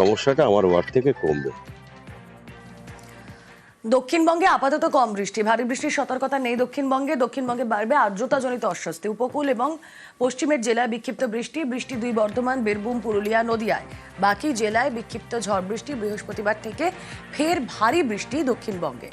সমস্যাটা আমার ওয়ার্ড থেকে কমবে। দক্ষিণবঙ্গে আপাতত কম বৃষ্টি, ভারী বৃষ্টির সতর্কতা নেই দক্ষিণবঙ্গে। দক্ষিণবঙ্গে বাড়বে আর্দ্রতাজনিত অস্বস্তি। উপকূল এবং পশ্চিমের জেলায় বিক্ষিপ্ত বৃষ্টি বৃষ্টি দুই বর্ধমান, বীরভূম, পুরুলিয়া, নদিয়ায়। বাকি জেলায় বিক্ষিপ্ত ঝড় বৃষ্টি বৃহস্পতিবার থেকে ফের ভারী বৃষ্টি দক্ষিণবঙ্গে।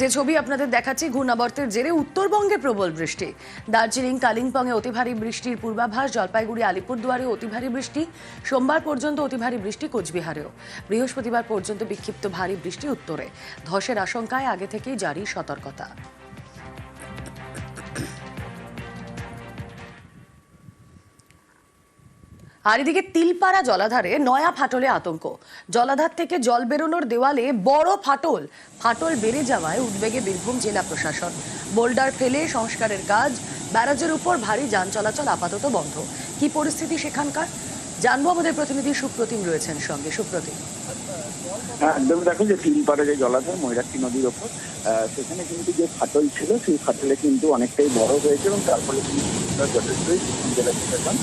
যে ছবি আপনাদের দেখাচ্ছি, ঘূর্ণাবর্তের জেরে উত্তরবঙ্গে প্রবল বৃষ্টি। দার্জিলিং, কালিম্পংয়ে অতি ভারী বৃষ্টির পূর্বাভাস, জলপাইগুড়ি, আলিপুরদুয়ারে অতি ভারী বৃষ্টি, সোমবার পর্যন্ত অতি ভারী বৃষ্টি, কোচবিহারেও। বৃহস্পতিবার পর্যন্ত বিক্ষিপ্ত ভারী বৃষ্টি উত্তরে। ধসের আশঙ্কায় আগে থেকেই জারি সতর্কতা। আর এদিকে তিলপাড়া জলাধারে নয়া ফাটলে আতঙ্ক। জলাধার থেকে জল বেরোনোর দেওয়ালে বড় ফাটল। ফাটল বেড়ে যাওয়ায় উদ্বেগে বীরভূম জেলা প্রশাসন। বোল্ডার ফেলে সংস্কারের কাজ, ব্যারাজের উপর ভারী যান চলাচল আপাতত বন্ধ। কি পরিস্থিতি সেখানকার? জানব আমাদের প্রতিনিধি সুপ্রতিম রয়েছেন সঙ্গে। সুপ্রতিম। হ্যাঁ একদম দেখো যে তিনপাড়ে যে জলাধার ময়ূরাক্ষী নদীর ওপর আহ, সেখানে কিন্তু যে ফাটল ছিল সেই ফাটলে কিন্তু অনেকটাই বড় হয়েছে এবং তার ফলে কিন্তু যথেষ্টই জেলা প্রশাসন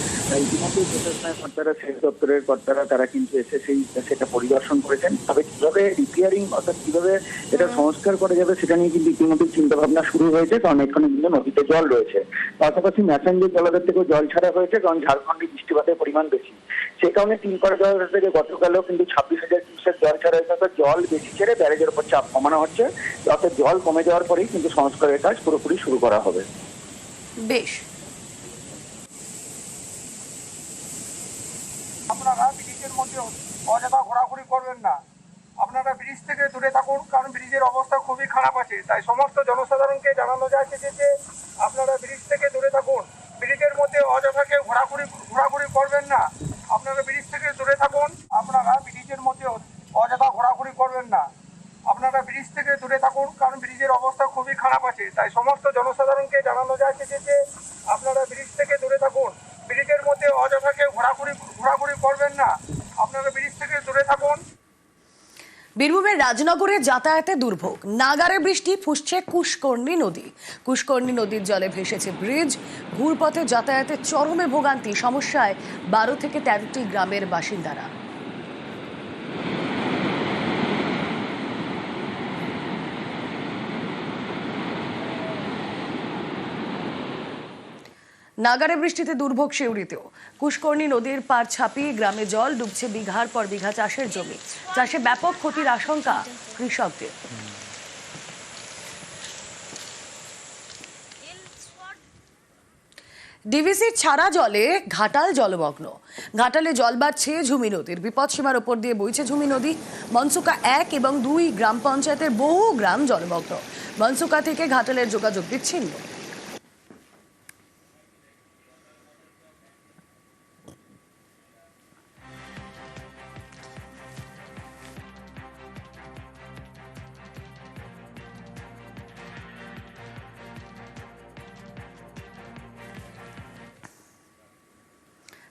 ইতিমধ্যে প্রশাসনের কর্তারা সেচ দপ্তরের কর্তারা তারা কিন্তু এসে সেই সেটা পরিদর্শন করেছেন। তবে কীভাবে রিপেয়ারিং অর্থাৎ কীভাবে এটা সংস্কার করা যাবে সেটা নিয়ে কিন্তু ইতিমধ্যে চিন্তা ভাবনা শুরু হয়েছে কারণ এখানে কিন্তু নদীতে জল রয়েছে। পাশাপাশি ম্যাসেঞ্জার জলাধার থেকেও জল ছাড়া হয়েছে কারণ ঝাড়খণ্ডে বৃষ্টিপাতের পরিমাণ বেশি। সে কারণে তিনপাড়া জলাধার থেকে গতকালও কিন্তু ছাব্বিশ হাজার কিউসেক জল ছাড়া হয়েছে অর্থাৎ জল বেশি ছেড়ে ব্যারেজের উপর চাপ কমানো হচ্ছে। অর্থাৎ জল কমে যাওয়ার পরেই কিন্তু সংস্কারের কাজ পুরোপুরি শুরু করা হবে। বেশ। আপনারা ব্রিজের মধ্যে অযথা ঘোরাঘুরি করবেন না। আপনারা ব্রিজ থেকে দূরে থাকুন কারণ ব্রিজের অবস্থা খুবই খারাপ আছে। তাই সমস্ত জনসাধারণকে জানানো যাচ্ছে যে যে আপনারা ব্রিজ থেকে দূরে থাকুন ব্রিজের মধ্যে অযথা কেউ ঘোরাঘুরি ঘোরাঘুরি করবেন না আপনারা ব্রিজ থেকে দূরে থাকুন আপনারা ব্রিজের মধ্যে অযথা ঘোরাঘুরি করবেন না আপনারা ব্রিজ থেকে দূরে থাকুন কারণ ব্রিজের অবস্থা আছে তাই সমস্ত জনসাধারণকে জানানো যাচ্ছে যে আপনারা ব্রিজ থেকে দূরে থাকুন। ব্রিজের মধ্যে অযথা কেউ ঘোরাঘুরি ঘোরাঘুরি করবেন না। আপনারা ব্রিজ থেকে দূরে থাকুন। বীরভূমের রাজনগরে যাতায়াতে দুর্ভোগ। নাগারে বৃষ্টি ফুসছে কুশকর্ণী নদী। কুশকর্ণী নদীর জলে ভেসেছে ব্রিজ। ঘুরপথে যাতায়াতে চরমে ভোগান্তি। সমস্যায় বারো থেকে তেরোটি গ্রামের বাসিন্দারা। নাগারে বৃষ্টিতে দুর্ভোগ শিউরিতেও। কুশকর্ণী নদীর পার ছাপিয়ে গ্রামে জল ডুবছে বিঘার পর বিঘা চাষের জমি। চাষে ব্যাপক ক্ষতির আশঙ্কা কৃষকদের। ডিভিসির ছাড়া জলে ঘাটাল জলমগ্ন। ঘাটালে জল বাড়ছে ঝুমি নদীর। বিপদসীমার ওপর দিয়ে বইছে ঝুমি নদী। মনসুকা এক এবং দুই গ্রাম পঞ্চায়েতের বহু গ্রাম জলমগ্ন। মনসুকা থেকে ঘাটালের যোগাযোগ বিচ্ছিন্ন।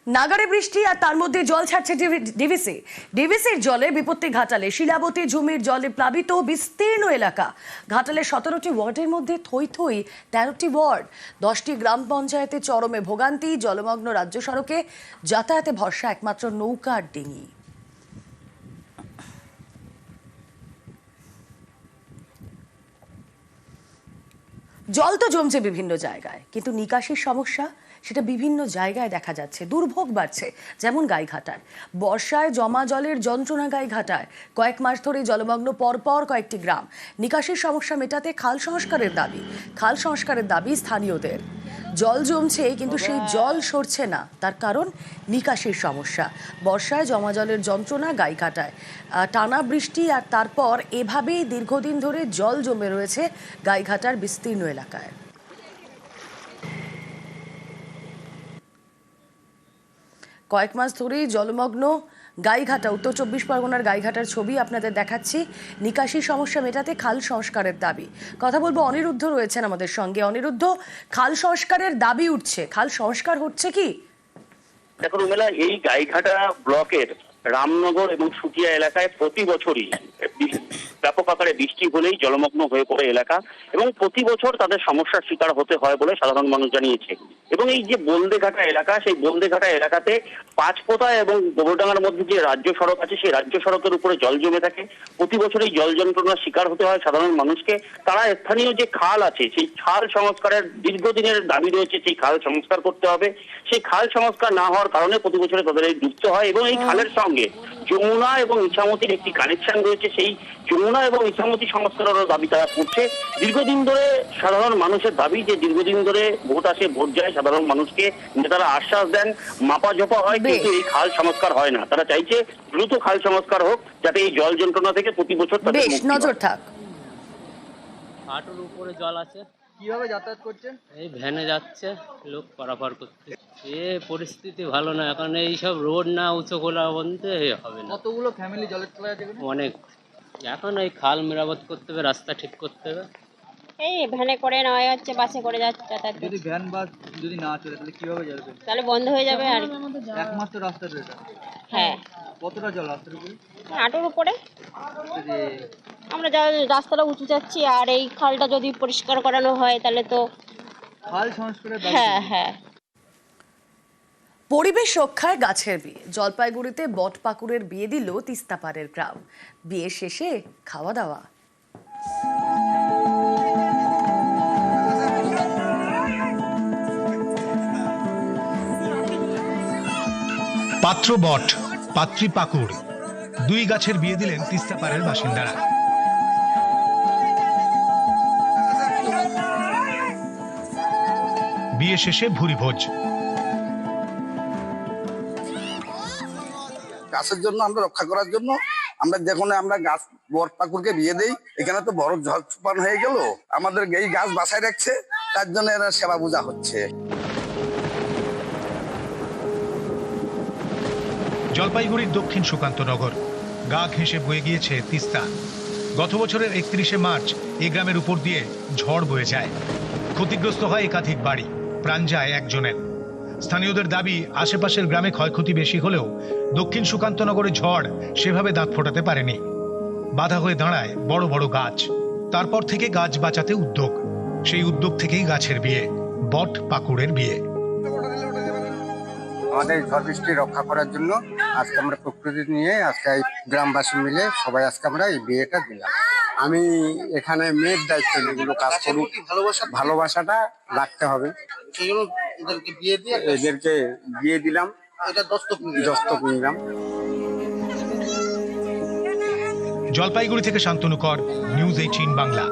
নাগারে বৃষ্টি আর তার মধ্যে জল ছাড়ছে ডিভি- ডিভিসি। ডিভিসির জলে বিপত্তি ঘাটালে, শিলাবতী জমির জলে প্লাবিত বিস্তীর্ণ এলাকা। ঘাটালে সতেরোটি ওয়ার্ডের মধ্যে থই থই তেরোটি ওয়ার্ড। দশটি গ্রাম পঞ্চায়েতে চরমে ভোগান্তি, জলমগ্ন রাজ্য সড়কে যাতায়াতে ভরসা একমাত্র নৌকার ডিঙি। জল তো জমছে বিভিন্ন জায়গায়, কিন্তু নিকাশির সমস্যা সেটা বিভিন্ন জায়গায় দেখা যাচ্ছে। দুর্ভোগ বাড়ছে যেমন গাইঘাটার। বর্ষায় জমা জলের যন্ত্রণা গাইঘাটায় কয়েক মাস ধরে জলমগ্ন পরপর কয়েকটি গ্রাম। নিকাশির সমস্যা মেটাতে খাল সংস্কারের দাবি। খাল সংস্কারের দাবি স্থানীয়দের। জল জমছে কিন্তু সেই জল সরছে না। তার কারণ নিকাশির সমস্যা। বর্ষায় জমা জলের যন্ত্রণা গাইঘাটায়। আহ, টানা বৃষ্টি আর তারপর এভাবেই দীর্ঘদিন ধরে জল জমে রয়েছে গাইঘাটার বিস্তীর্ণ এলাকায়। কয়েক মাস ধরেই জলমগ্ন গাইঘাটা, উত্তর চব্বিশ পরগনার গাইঘাটার ছবি আপনাদের দেখাচ্ছি। নিকাশি সমস্যা মেটাতে খাল সংস্কারের দাবি। কথা বলব অনিরুদ্ধ রয়েছেন আমাদের সঙ্গে। অনিরুদ্ধ, খাল সংস্কারের দাবি উঠছে। খাল সংস্কার হচ্ছে কি? দেখো রুমেলা, এই গাইঘাটা ব্লকের রামনগর এবং সুকিয়া এলাকায় প্রতি বছরই ব্যাপক আকারে বৃষ্টি হলেই জলমগ্ন হয়ে পড়ে এলাকা এবং প্রতি বছর তাদের সমস্যার শিকার হতে হয় বলে সাধারণ মানুষ জানিয়েছে। এবং এই যে বলদেঘাটা এলাকা, সেই বলদেঘাটা এলাকাতে পাঁচপোতা এবং গোবরডাঙ্গার মধ্যে যে রাজ্য সড়ক আছে, সেই রাজ্য সড়কের উপরে জল জমে থাকে। প্রতি বছর এই জল যন্ত্রণার শিকার হতে হয় সাধারণ মানুষকে। তারা স্থানীয় যে খাল আছে, সেই খাল সংস্কারের দীর্ঘদিনের দাবি রয়েছে, সেই খাল সংস্কার করতে হবে। সেই খাল সংস্কার না হওয়ার কারণে প্রতি বছরে তাদের এই ডুবতে হয় এবং এই খালের সঙ্গে যমুনা এবং ইছামতির একটি কানেকশন রয়েছে। সেই যমুনা এবং ইছামতি সংস্কারেরও দাবি তারা করছে। দীর্ঘদিন ধরে সাধারণ মানুষের দাবি যে দীর্ঘদিন ধরে ভোট আসে ভোট যায় সাধারণ মানুষকে নেতারা আশ্বাস দেন মাপা জপা হয় কিন্তু এই খাল সংস্কার হয় না। তারা চাইছে দ্রুত খাল সংস্কার হোক যাতে এই জল যন্ত্রণা থেকে প্রতি বছর তাদের বেশ নজর থাক। হাঁটুর উপরে জল আছে। কীভাবে যাতায়াত করছেন এই ভ্যানে যাচ্ছে লোক পারাপার করতে এ পরিস্থিতি ভালো না এখন এই সব রোড না উঁচু খোলা এ হবে না। কতগুলো ফ্যামিলি জলের তলায় আছে অনেক। এখন এই খাল মেরামত করতে হবে রাস্তা ঠিক করতে হবে। এই ভ্যানে করে নেওয়া হচ্ছে বাসে করে যাচ্ছে যাতায়াত যদি ভ্যান বাস যদি না চলে তাহলে কীভাবে যাবে? তাহলে বন্ধ হয়ে যাবে আর একমাত্র রাস্তা তো এটা। হ্যাঁ। কতটা জল রাস্তার উপরে হাঁটুর উপরে। আমরা যা রাস্তাটা উঁচু যাচ্ছি আর এই খালটা যদি পরিষ্কার করানো হয় তাহলে তো খাল সংস্কারের হ্যাঁ হ্যাঁ। পরিবেশ রক্ষায় গাছের বিয়ে। জলপাইগুড়িতে বট পাকুড়ের বিয়ে দিল তিস্তাপাড়ের গ্রাম। বিয়ে শেষে খাওয়া দাওয়া। পাত্র বট, পাত্রী পাকুড়, দুই গাছের বিয়ে দিলেন তিস্তাপাড়ের বাসিন্দারা। বিয়ে শেষে ভুরি ভোজ গাছের জন্য আমরা রক্ষা করার জন্য আমরা যখন আমরা গাছ বর পাকুরকে বিয়ে দেই। এখানে তো বড় জল চুপান হয়ে গেল। আমাদের এই গাছ বাসায় রাখছে, তার জন্য এরা সেবা পূজা হচ্ছে। জলপাইগুড়ির দক্ষিণ সুকান্ত নগর, গা ঘেঁষে বয়ে গিয়েছে তিস্তা। গত বছরের একত্রিশে মার্চ এই গ্রামের উপর দিয়ে ঝড় বয়ে যায়। ক্ষতিগ্রস্ত হয় একাধিক বাড়ি, প্রাণ যায় একজনের। স্থানীয়দের দাবি, আশেপাশের গ্রামে ক্ষয়ক্ষতি বেশি হলেও দক্ষিণ সুকান্তনগরে ঝড় সেভাবে দাঁত ফোটাতে পারেনি। বাধা হয়ে দাঁড়ায় বড় বড় গাছ। তারপর থেকে গাছ বাঁচাতে উদ্যোগ। সেই উদ্যোগ থেকেই গাছের বিয়ে, বট পাকুড়ের বিয়ে। আমাদের ঝড় বৃষ্টি রক্ষা করার জন্য আজকে আমরা প্রকৃতি নিয়ে আজকে গ্রামবাসী মিলে সবাই আজকে আমরা এই বিয়েটা দিলাম। আমি এখানে মেয়ের দায়িত্ব যেগুলো কাজ করি ভালোবাসা? ভালোবাসাটা রাখতে হবে। এদেরকে বিয়ে দিয়ে দিলাম দস্তক নিলাম। জলপাইগুড়ি থেকে শান্তনু কর নিউজ এইটিন বাংলা।